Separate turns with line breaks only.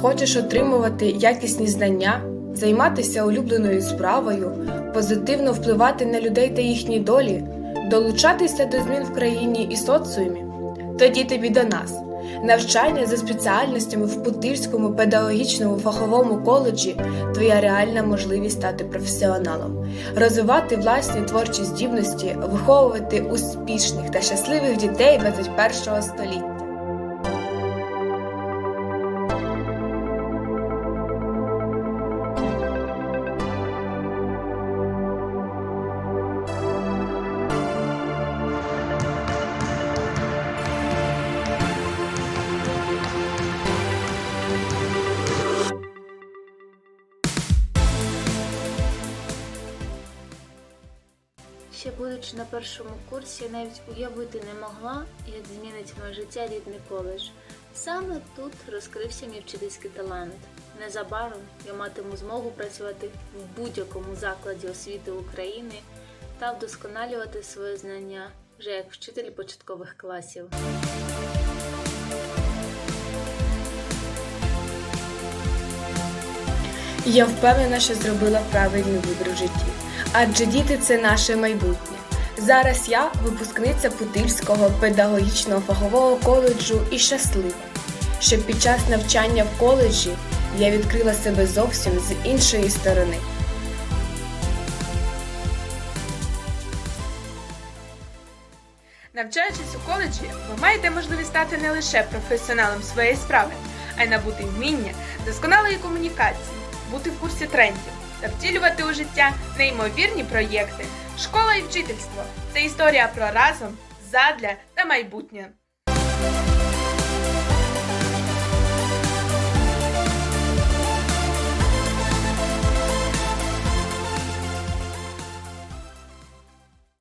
Хочеш отримувати якісні знання, займатися улюбленою справою, позитивно впливати на людей та їхні долі, долучатися до змін в країні і соціумі? Тоді тобі до нас. Навчання за спеціальностями в Путильському педагогічному фаховому коледжі твоя реальна можливість стати професіоналом, розвивати власні творчі здібності, виховувати успішних та щасливих дітей 21 століття.
Ще будучи на першому курсі, я навіть уявити не могла, як змінить моє життя рідний коледж. Саме тут розкрився мій вчительський талант. Незабаром я матиму змогу працювати в будь-якому закладі освіти України та вдосконалювати своє знання вже як вчитель початкових класів.
Я впевнена, що зробила правильний вибір в житті, адже діти це наше майбутнє. Зараз я випускниця Путильського педагогічного фахового коледжу і щаслива, що під час навчання в коледжі я відкрила себе зовсім з іншої сторони.
Навчаючись у коледжі, ви маєте можливість стати не лише професіоналом своєї справи, а й набути вміння, досконалої комунікації, бути в курсі трендів та втілювати у життя неймовірні проєкти. Школа і вчительство це історія про разом, задля та майбутнє.